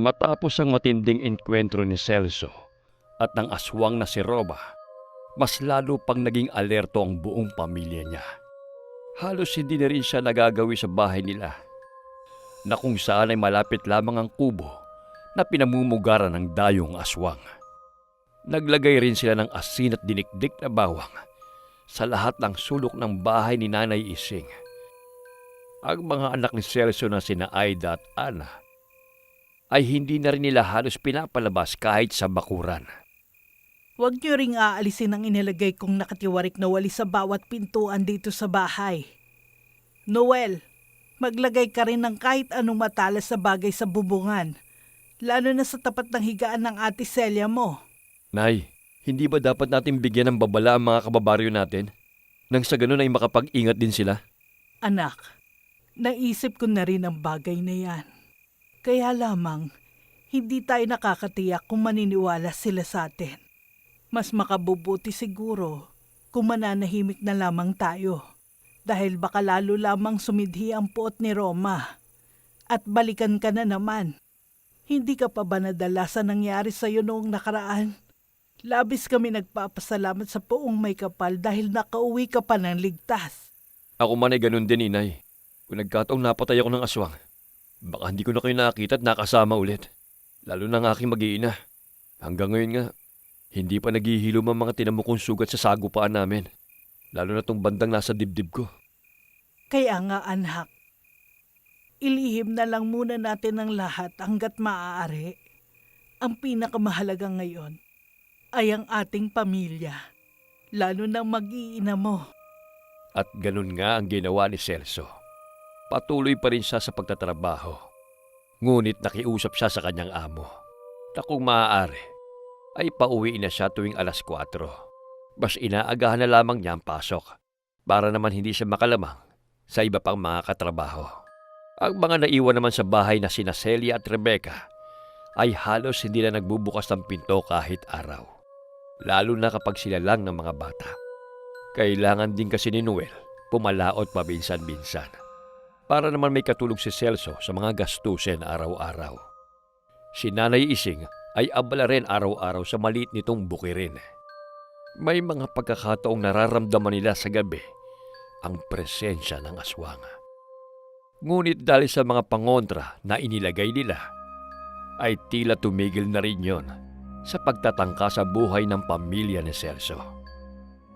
Matapos ang matinding enkwentro ni Celso at ng aswang na si Roba, mas lalo pang naging alerto ang buong pamilya niya. Halos hindi na rin siya nagagawi sa bahay nila na kung saan ay malapit lamang ang kubo na pinamumugaran ng dayong aswang. Naglagay rin sila ng asin at dinikdik na bawang sa lahat ng sulok ng bahay ni Nanay Ising. Ang mga anak ni Celso na sina Aida at Ana ay hindi na rin nila halos pinapalabas kahit sa bakuran. Huwag niyo ring aalisin ang inilagay kong nakatiwarik na wali sa bawat pintuan dito sa bahay. Noel, maglagay ka rin ng kahit anong matalas sa bagay sa bubungan, lalo na sa tapat ng higaan ng ate Celia mo. Nay, hindi ba dapat natin bigyan ng babala ang mga kababaryo natin? Nang sa ganun ay makapag-ingat din sila? Anak, naisip ko na rin ang bagay na yan. Kaya lamang, hindi tayo nakakatiyak kung maniniwala sila sa atin. Mas makabubuti siguro kung mananahimik na lamang tayo. Dahil baka lalo lamang sumidhi ang puot ni Roma. At balikan ka na naman. Hindi ka pa ba nadala sa nangyari sa'yo noong nakaraan? Labis kami nagpapasalamat sa poong may kapal dahil nakauwi ka pa ng ligtas. Ako man ay ganun din, inay. Kung nagkataong napatay ako ng aswang, baka hindi ko na kayo nakita at nakasama ulit. Lalo na ang aking mag-iina. Hanggang ngayon nga, hindi pa naghihilom ang mga tinamukong sugat sa sagupaan namin. Lalo na tong bandang nasa dibdib ko. Kaya nga anak, ilihim na lang muna natin ang lahat hanggat maaari. Ang pinakamahalaga ngayon ay ang ating pamilya, lalo na mag-iina mo. At ganun nga ang ginawa ni Celso. Patuloy pa rin siya sa pagtatrabaho. Ngunit nakiusap siya sa kanyang amo na kung maaari ay pauwi na siya tuwing alas 4. Bas inaagahan na lamang niya ang pasok para naman hindi siya makalamang sa iba pang mga katrabaho. Ang mga naiwan naman sa bahay na sina Celia at Rebecca ay halos hindi na nagbubukas ng pinto kahit araw. Lalo na kapag sila lang ng mga bata. Kailangan din kasi ni Noel pumalaot paminsan-minsan para naman may katulog si Celso sa mga gastusin araw-araw. Si Nanay Ising ay abala rin araw-araw sa maliit nitong bukirin. May mga pagkakataong nararamdaman nila sa gabi ang presensya ng aswang. Ngunit dahil sa mga pangontra na inilagay nila, ay tila tumigil na rin yon sa pagtatangka sa buhay ng pamilya ni Celso.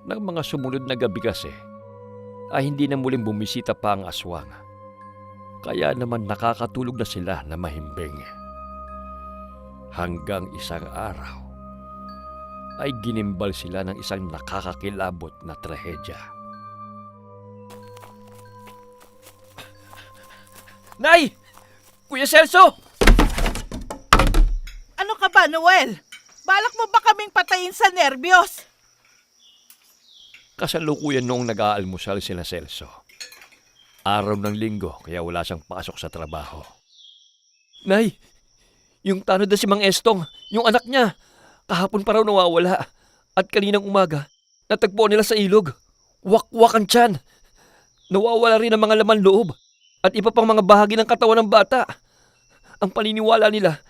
Nang mga sumunod na gabi kasi, ay hindi na muling bumisita pa ang aswang. Kaya naman nakakatulog na sila na mahimbing. Hanggang isang araw, ay ginimbal sila ng isang nakakakilabot na trahedya. Nay! Kuya Celso! Ano ka ba, Noel? Balak mo ba kaming patayin sa nervyos? Kasalukuyan noong nag-aalmusal sila Celso. Araw ng linggo kaya wala siyang pasok sa trabaho. Nay, yung tanod na si Mang Estong, yung anak niya, kahapon pa raw nawawala. At kaninang umaga, natagpuan nila sa ilog. Wakwak ang tiyan. Nawawala rin ang mga laman loob at iba pang mga bahagi ng katawan ng bata. Ang paniniwala nila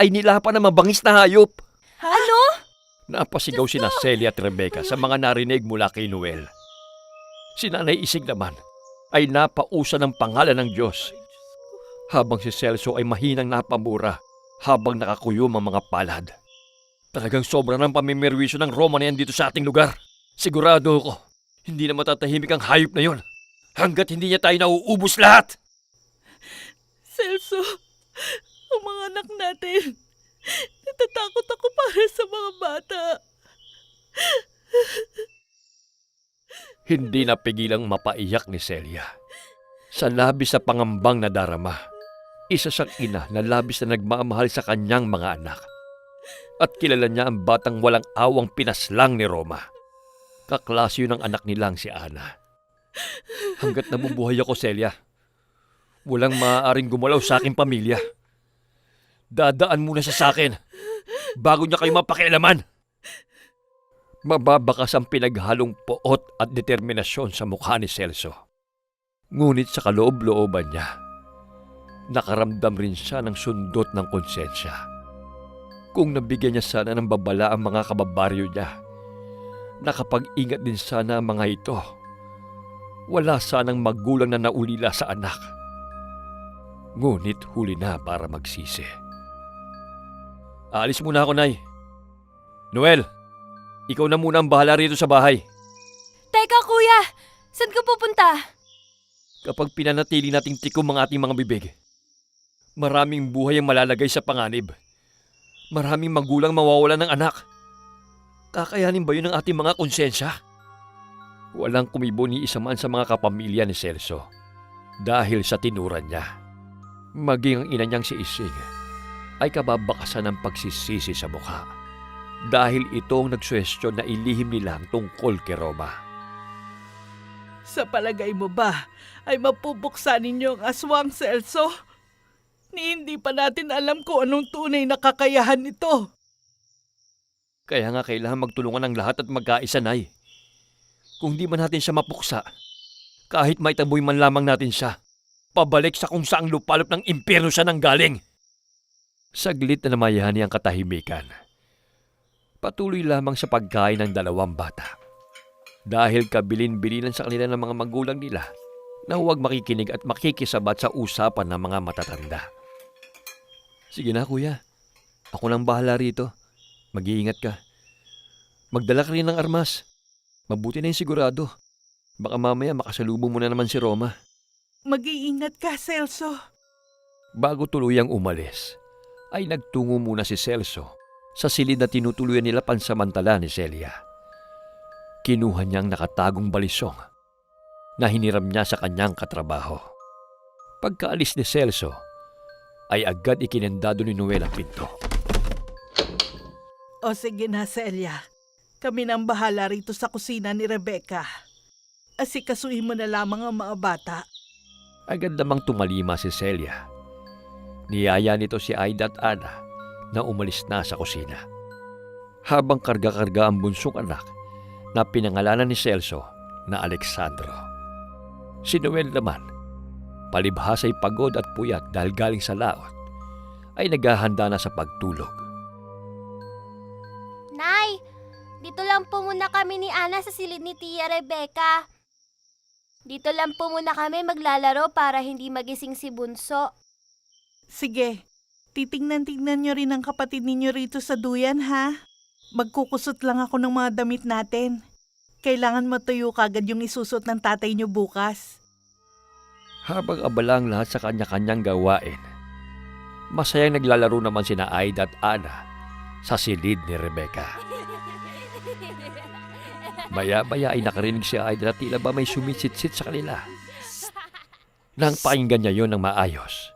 ay nilapan ng mabangis na hayop. Ano? Napasigaw sina Celia at Rebecca sa mga narinig mula kay Noel. Si Nanay Isig naman ay napausa ng pangalan ng Diyos. Habang si Celso ay mahinang napamura habang nakakuyom ang mga palad. Talagang sobra ng pamimirwisyo ng Roma na yan dito sa ating lugar. Sigurado ako, hindi na matatahimik ang hayop na yon hanggat hindi niya tayo nauubos lahat. Celso, ang mga anak natin. Natatakot ako para sa mga bata. Hindi napigilang mapaiyak ni Celia. Sa labis sa pangambang na darama, isa siyang ina na labis na nagmamahal sa kanyang mga anak. At kilala niya ang batang walang awang pinaslang ni Roma. Kaklasyo ng anak nilang si Ana. Hanggat nabubuhay ako, Celia, walang maaaring gumalaw sa aking pamilya. Dadaan muna siya sa akin bago niya kayo mapakialaman. Mababakas ang pinaghalong poot at determinasyon sa mukha ni Celso. Ngunit sa kaloob-looban niya, nakaramdam rin siya ng sundot ng konsensya. Kung nabigyan niya sana ng babala ang mga kababaryo niya, nakapag-ingat din sana ang mga ito. Wala sanang magulang na naulila sa anak. Ngunit huli na para magsisi. Aalis muna ako, Nay. Noel, ikaw na muna ang bahala rito sa bahay. Teka kuya, saan ka pupunta? Kapag pinanatili nating tikom ang ating mga bibig, maraming buhay ang malalagay sa panganib. Maraming magulang mawawala ng anak. Kakayanin ba yun ng ating mga konsensya? Walang kumibo ni isa man sa mga kapamilya ni Celso dahil sa tinuran niya. Maging ang ina niyang si Ising ay kababakasan ng pagsisisi sa mukha dahil ito ang nagsuwestyon na ilihim nila ang tungkol kay Roma. Sa palagay mo ba ay mapupuksan ninyo ang aswang Celso? Ni hindi pa natin alam kung anong tunay na kakayahan nito. Kaya nga kailangan magtulungan ng lahat at magkaisa, Nay. Kung di man natin siya mapuksa, kahit may taboy man lamang natin siya, pabalik sa kung saang lupalop ng impyerno siya nang galing. Saglit na namayani ang katahimikan. Patuloy lamang sa pagkain ng dalawang bata. Dahil kabilin-bilinan sa kanila ng mga magulang nila na huwag makikinig at makikisabat sa usapan ng mga matatanda. Sige na, kuya. Ako nang bahala rito. Mag-iingat ka. Magdala ka rin ng armas. Mabuti na yung sigurado. Baka mamaya makasalubong mo na naman si Roma. Mag-iingat ka, Celso. Bago tuluyang umalis, ay nagtungo muna si Celso sa silid na tinutuluyan nila pansamantala ni Celia. Kinuha niyang nakatagong balisong na hiniram niya sa kanyang katrabaho. Pagkaalis ni Celso, ay agad ikinendado ni Noel ang pinto. O sige na, Celia. Kami nang bahala rito sa kusina ni Rebecca. Asikasuhin mo na lamang ang mga bata. Agad namang tumalima si Celia. Niyaya nito si Aida at Ana na umalis na sa kusina. Habang karga-karga ang bunsong anak na pinangalanan ni Celso na Alexandro. Si Noel naman, palibhas ay pagod at puyat dahil galing sa laot, ay naghahanda na sa pagtulog. Nay, dito lang po muna kami ni Ana sa silid ni Tia Rebecca. Dito lang po muna kami maglalaro para hindi magising si Bunso. Sige, titingnan-tingnan nyo rin ang kapatid ninyo rito sa duyan, ha? Magkukusot lang ako ng mga damit natin. Kailangan matuyo kagad yung isusot ng tatay nyo bukas. Habang abala ang lahat sa kanya-kanyang gawain, masayang naglalaro naman sina Aida at Ana sa silid ni Rebecca. Maya-maya ay nakarinig si Aida na tila ba may sumisitsit sa kanila. Nang pakinggan niya yon ng maayos,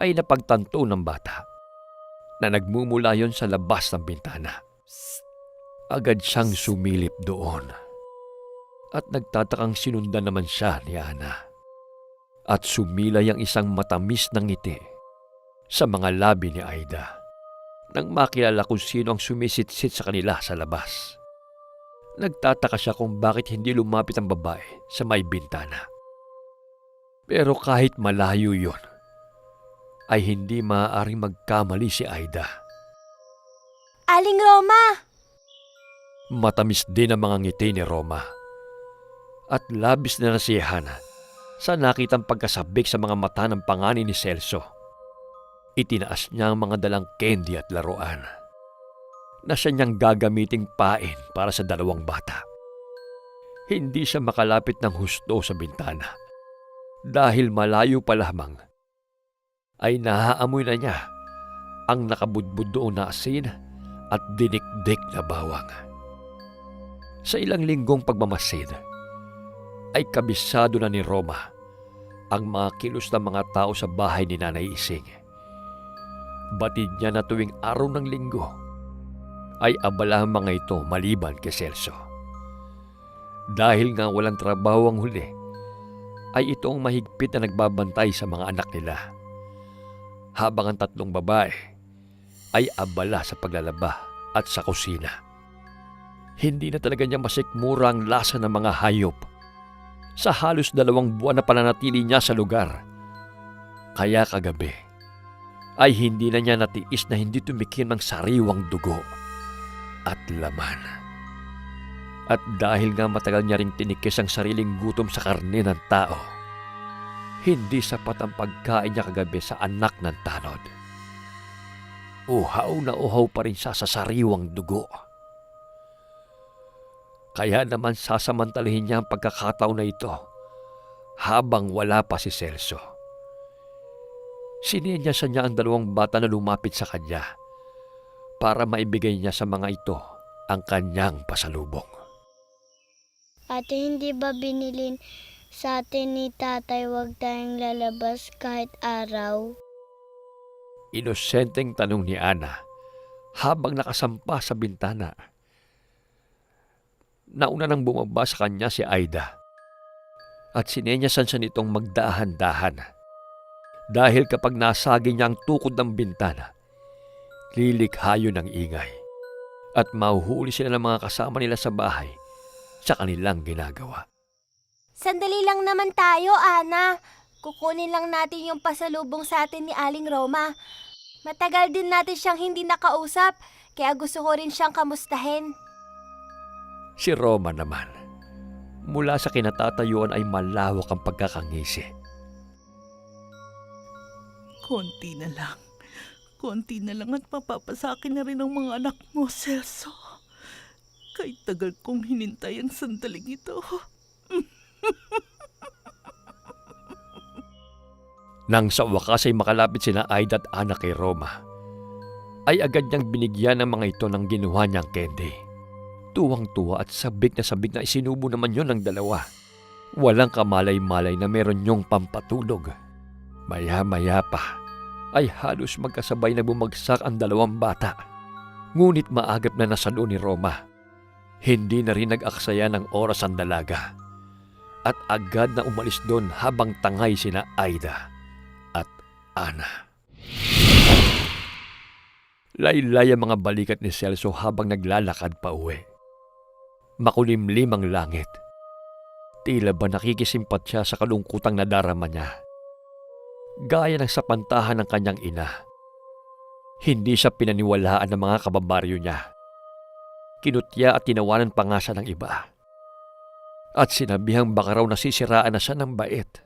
ay napagtanto ng bata na nagmumula yon sa labas ng bintana. Agad siyang sumilip doon at nagtatakang sinundan naman siya ni Ana. At sumilay ang isang matamis ng ngiti sa mga labi ni Aida nang makilala kung sino ang sumisitsit sa kanila sa labas. Nagtataka siya kung bakit hindi lumapit ang babae sa may bintana. Pero kahit malayo yon, ay hindi maaaring magkamali si Aida. Aling Roma! Matamis din ang mga ngiti ni Roma. At labis na nasiyahan sa nakitang pagkasabik sa mga mata ng pangani ni Celso. Itinaas niya ang mga dalang candy at laruan na siya niyang gagamiting pain para sa dalawang bata. Hindi siya makalapit ng husto sa bintana dahil malayo pa lamang ay nahaamoy na niya ang nakabudbud doon na asin at dinikdik na bawang. Sa ilang linggong pagmamasid, ay kabisado na ni Roma ang mga kilos ng mga tao sa bahay ni Nanay Ising. Batid niya na tuwing araw ng linggo ay abala ang mga ito maliban kay Celso. Dahil nga walang trabaho ang huli, ay ito ang mahigpit na nagbabantay sa mga anak nila. Habang ang tatlong babae ay abala sa paglalaba at sa kusina. Hindi na talaga niya masikmura ang lasa ng mga hayop. Sa halos dalawang buwan na pananatili niya sa lugar. Kaya kagabi, ay hindi na niya natiis na hindi tumikim ng sariwang dugo at laman. At dahil nga matagal niya ring tinikis ang sariling gutom sa karne ng tao, hindi sapat ang pagkain niya kagabi sa anak ng tanod. Uhaw na uhaw pa rin siya sa sariwang dugo. Kaya naman sasamantalahin niya ang pagkakataon na ito habang wala pa si Celso. Sinenyasa niya ang dalawang bata na lumapit sa kanya para maibigay niya sa mga ito ang kanyang pasalubong. Ate, hindi ba binilin sa atin ni tatay wag tayong lalabas kahit araw? Inosenteng tanong ni Ana habang nakasampa sa bintana. Nauna nang bumaba sa kanya si Aida at sinenyasan siya nitong magdahan-dahan. Dahil kapag nasagi niya ang tukod ng bintana, lilikhayo ng ingay at mahuhuli sila ng mga kasama nila sa bahay sa kanilang ginagawa. Sandali lang naman tayo, Ana. Kukunin lang natin yung pasalubong sa atin ni Aling Roma. Matagal din natin siyang hindi nakausap, kaya gusto ko rin siyang kamustahin. Si Roma naman, mula sa kinatatayuan ay malawak ang pagkakangisi. Konti na lang. Konti na lang at mapapasakin na rin ang mga anak mo, Celso. Kahit tagal kong hinintay ang sandaling ito. Nang sa wakas ay makalapit sina Aida at Ana kay Roma, ay agad niyang binigyan ng mga ito ng ginawa niyang candy. Tuwang-tuwa at sabik na sabik na isinubo naman yon ng dalawa. Walang kamalay-malay na meron niyong pampatulog. Maya-maya pa ay halos magkasabay na bumagsak ang dalawang bata. Ngunit maagap na nasalo ni Roma. Hindi na rin nag-aksaya ng oras ang dalaga. At agad na umalis doon habang tangay sina Aida at Ana. Laylay ang mga balikat ni Celso habang naglalakad pa uwi. Makulimlim ang langit. Tila ba nakikisimpat siya sa kalungkutang nadarama niya. Gaya ng sa pantahan ng kanyang ina. Hindi siya pinaniwalaan ng mga kababaryo niya. Kinutya at tinawanan pa nga siya ng iba. At sinabihang baka raw nasisiraan na siya ng bait.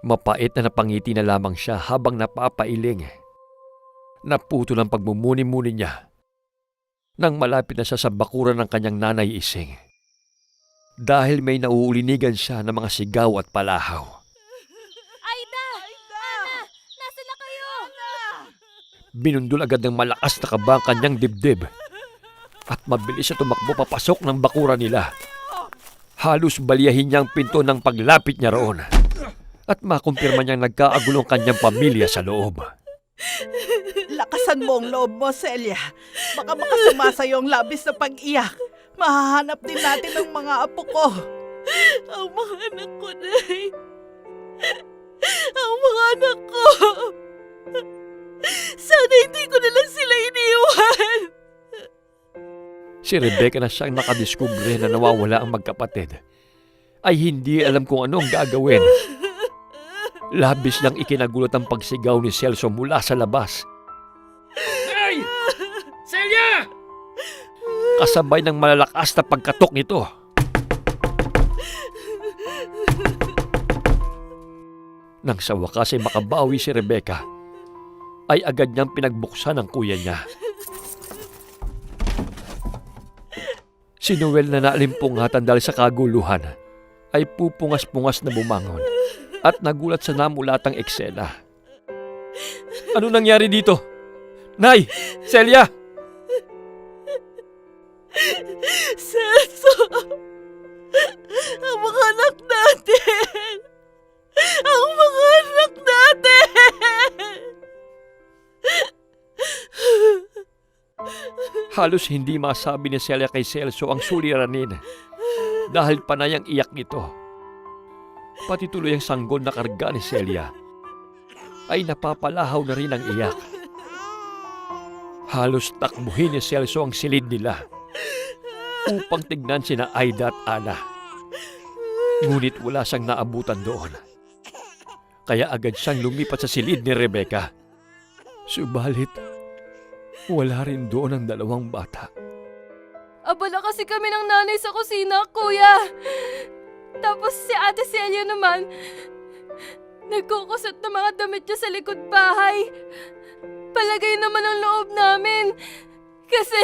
Mapait na napangiti na lamang siya habang napapailing. Naputo ng pagmumuni-muni niya nang malapit na siya sa bakuran ng kanyang nanay ising. Dahil may nauulinigan siya ng mga sigaw at palahaw. Aida! Ana! Nasa na kayo? Binundol agad ng malakas na kaba ang kanyang dibdib. At mabilis siya tumakbo papasok ng bakuran nila. Halos baliyahin niya ang pinto ng paglapit niya roon. At makumpirma niyang nagkaagulong kanyang pamilya sa loob. Lakasan mo ang loob mo, Celia. Baka makasama sa'yo ang labis na pag-iyak. Mahahanap din natin ang mga apo ko. Ang mga anak ko, Nay. Ang mga anak ko. Sana hindi ko na lang sila iniwan. Si Rebecca na siyang nakadiskubre na nawawala ang magkapatid ay hindi alam kung ano ang gagawin. Labis niyang ikinagulat ang pagsigaw ni Celso mula sa labas. Hey! Celia! Kasabay ng malalakas na pagkatok nito. Nang sa wakas ay makabawi si Rebecca, ay agad niyang pinagbuksan ang kuya niya. Si Noel na naalimpungatan dahil sa kaguluhan ay pupungas-pungas na bumangon at nagulat sa namulatang eksena. Ano nangyari dito? Nay! Celia! Halos hindi masabi ni Celia kay Celso ang suliranin dahil panay ang iyak nito. Pati tuloy ang sanggol na karga ni Celia ay napapalahaw na rin ang iyak. Halos takbuhin ni Celso ang silid nila. upang tignan sina Aida at Ana. Ngunit wala siyang naabutan doon. Kaya agad siyang lumipat sa silid ni Rebecca. Subalit, wala rin doon ang dalawang bata. Abala kasi kami ng nanay sa kusina, kuya. Tapos si ate Celia naman, nagkukusot ng mga damit niya sa likod bahay. Palagay naman ang loob namin. Kasi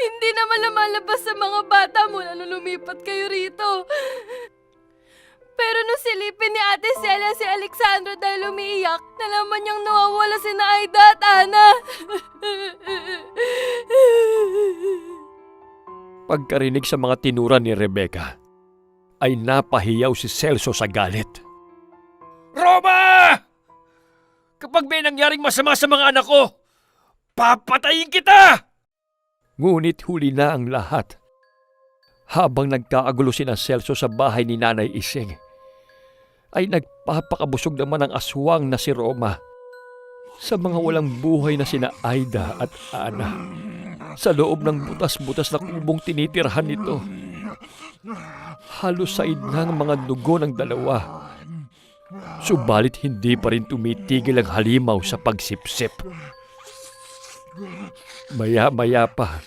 hindi naman lumalabas sa mga bata mula nung lumipat kayo rito. Pero nung silipin ni Ate Celia si Alexandra dahil umiiyak, nalaman niyang nawawala si na Aida at Ana. Pagkarinig sa mga tinura ni Rebecca, ay napahiyaw si Celso sa galit. Roma! Kapag may nangyaring masama sa mga anak ko, papatayin kita! Ngunit huli na ang lahat. Habang nagkaagulo sina Celso sa bahay ni Nanay Ising, ay nagpapakabusog naman ang aswang na si Roma sa mga walang buhay na sina Aida at Ana sa loob ng butas-butas na kubong tinitirhan nito. Halos said na ang mga dugo ng dalawa. Subalit hindi pa rin tumitigil ang halimaw sa pagsipsip. Maya-maya pa,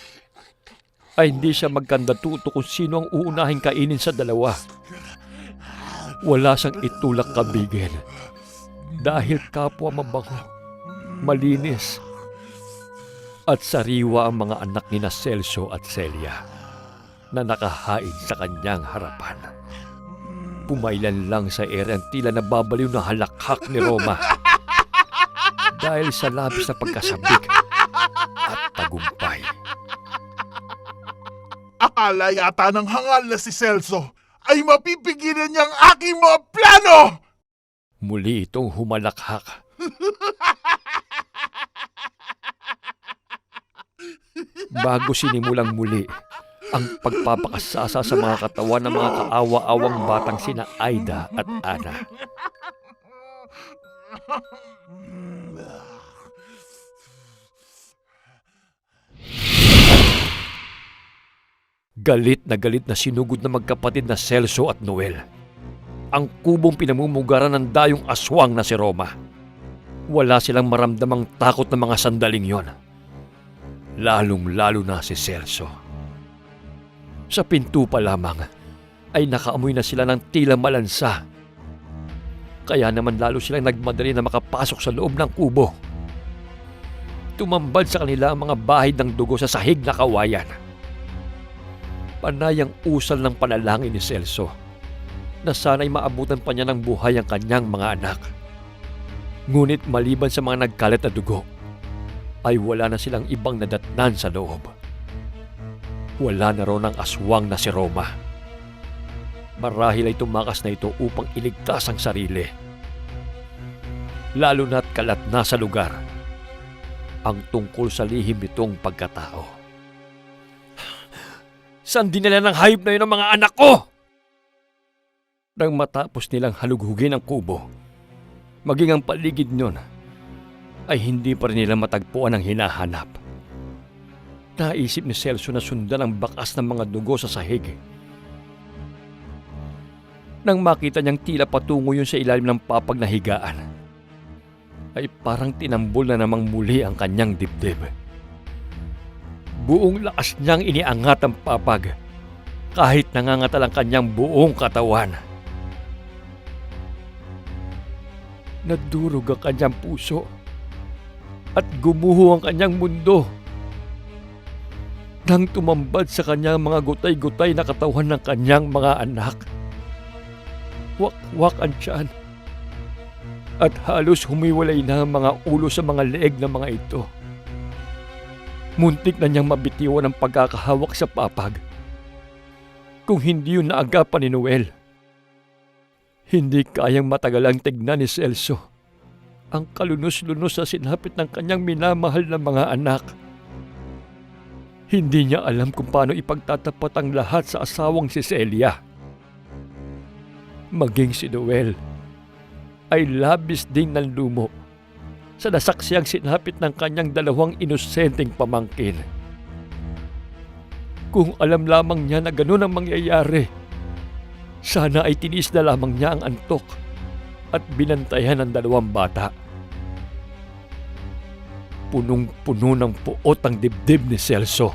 ay hindi siya magkandatuto kung sino ang uunahing kainin sa dalawa. Wala siyang itulak kabigin dahil kapwa mabango, malinis, at sariwa ang mga anak ni na Celso at Celia na nakahain sa kanyang harapan. Pumailan lang sa ere ang tila nababaliw na halakhak ni Roma dahil sa labis na pagkasabik at tagumpay. Akala yata ng hangal na si Celso ay mapipigilan niyang aking mga plano! Muli itong humalakhak. Bago sinimulang muli ang pagpapakasasa sa mga katawan ng mga kaawa-awang batang sina Aida at Ana. Galit na galit na sinugod na magkapatid na Celso at Noel. Ang kubong pinamumugaran ng dayong aswang na si Roma. Wala silang maramdamang takot ng mga sandaling yon. Lalong-lalo na si Celso. Sa pinto pa lamang ay nakaamoy na sila ng tila malansa. Kaya naman lalo silang nagmadali na makapasok sa loob ng kubo. Tumambad sa kanila ang mga bahid ng dugo sa sahig na kawayan panay ang usal ng panalangin ni Celso na sana'y maabutan pa niya ng buhay ang kanyang mga anak. Ngunit maliban sa mga nagkalat na dugo, ay wala na silang ibang nadatnan sa loob. Wala na ron ang aswang na si Roma. Marahil ay tumakas na ito upang iligtas ang sarili. Lalo na't kalat na sa lugar ang tungkol sa lihim nitong pagkatao. Saan dinala ng hayop na yun ang mga anak ko? Nang matapos nilang halughugin ang kubo, maging ang paligid niyon, ay hindi pa rin nila matagpuan ang hinahanap. Naisip ni Celso na sundan ang bakas ng mga dugo sa sahig. Nang makita niyang tila patungo yun sa ilalim ng papag na higaan, ay parang tinambol na namang muli ang kanyang dibdib. Buong lakas niyang iniangat ang papag kahit nangangatal ang kanyang buong katawan. Nadurog ang kanyang puso at gumuho ang kanyang mundo. Nang tumambad sa kanyang mga gutay-gutay na katawan ng kanyang mga anak. Wak-wak ang tiyan. At halos humiwalay na ang mga ulo sa mga leeg ng mga ito. Muntik na niyang mabitiwan ang pagkakahawak sa papag. Kung hindi yun naagapan ni Noel. Hindi kayang matagalang tignan ni Celso ang kalunos-lunos sa sinapit ng kanyang minamahal na mga anak. Hindi niya alam kung paano ipagtatapat ang lahat sa asawang si Celia. Maging si Noel ay labis ding nanlumo sa nasaksiyang sinapit ng kanyang dalawang inosenteng pamangkin. Kung alam lamang niya na ganun ang mangyayari, sana ay tinis na lamang niya ang antok at binantayan ang dalawang bata. Punong-puno ng puot ang dibdib ni Celso.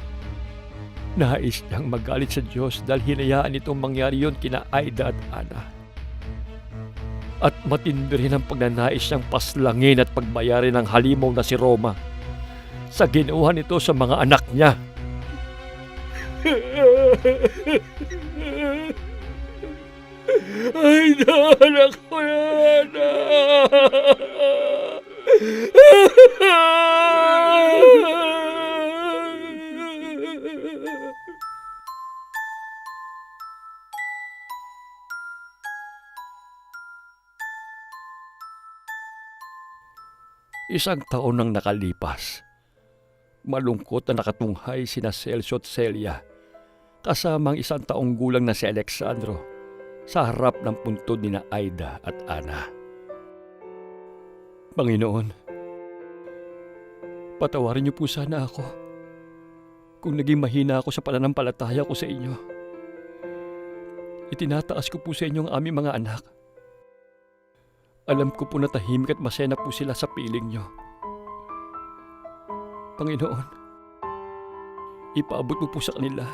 Nais niyang magalit sa Diyos dahil hinayaan itong mangyari yon kina Aida at Ana. At matindi rin ang pagnanais niyang paslangin at pagbayarin ng halimaw na si Roma sa ginawa nito sa mga anak niya. Ay, anak ko yan! Isang taon nang nakalipas. Malungkot na nakatunghay sina Celso at Celia kasama ang isang taong gulang na si Alexandro sa harap ng puntod ni na Aida at Ana. Panginoon, patawarin niyo po sana ako kung naging mahina ako sa pananampalataya ko sa inyo. Itinataas ko po sa inyo ang aming mga anak. Alam ko po na tahimik at masaya na po sila sa piling niyo. Panginoon, ipaabot mo po sa kanila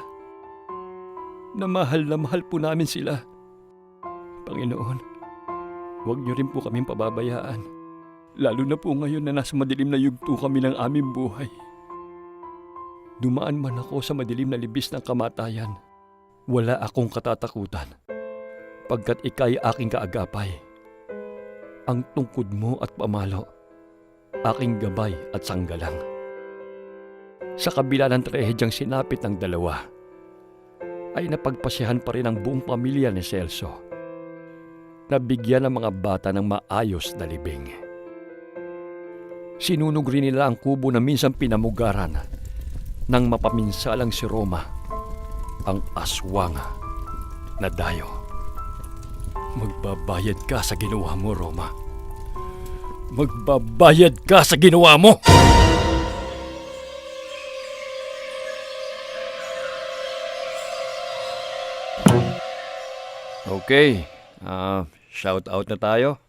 na mahal na mahal po namin sila. Panginoon, huwag niyo rin po kaming pababayaan. Lalo na po ngayon na nasa madilim na yugto kami ng aming buhay. Dumaan man ako sa madilim na libis ng kamatayan, wala akong katatakutan. Pagkat ikay aking kaagapay, ang tungkod mo at pamalo, aking gabay at sanggalang. Sa kabila ng trahedyang sinapit ng dalawa, ay napagpasyahan pa rin ang buong pamilya ni Celso. Nabigyan ng mga bata ng maayos na libing. Sinunog rin nila ang kubo na minsan pinamugaran ng mapaminsalang si Roma, ang aswang na dayo. Magbabayad ka sa ginawa mo, Roma. Magbabayad ka sa ginawa mo! Okay, ah shout out na tayo.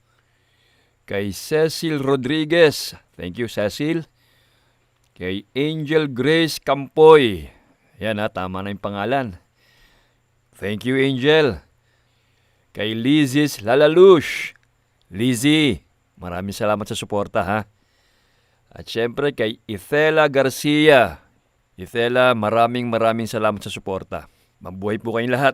Kay Cecil Rodriguez. Thank you, Cecil. Kay Angel Grace Campoy. Yan ha, tama na yung pangalan. Thank you, Angel. Kay Lizis Lalalush. Lizzy, maraming salamat sa suporta ha. At syempre kay Ithela Garcia. Ithela, maraming maraming salamat sa suporta. Mabuhay po kayong lahat.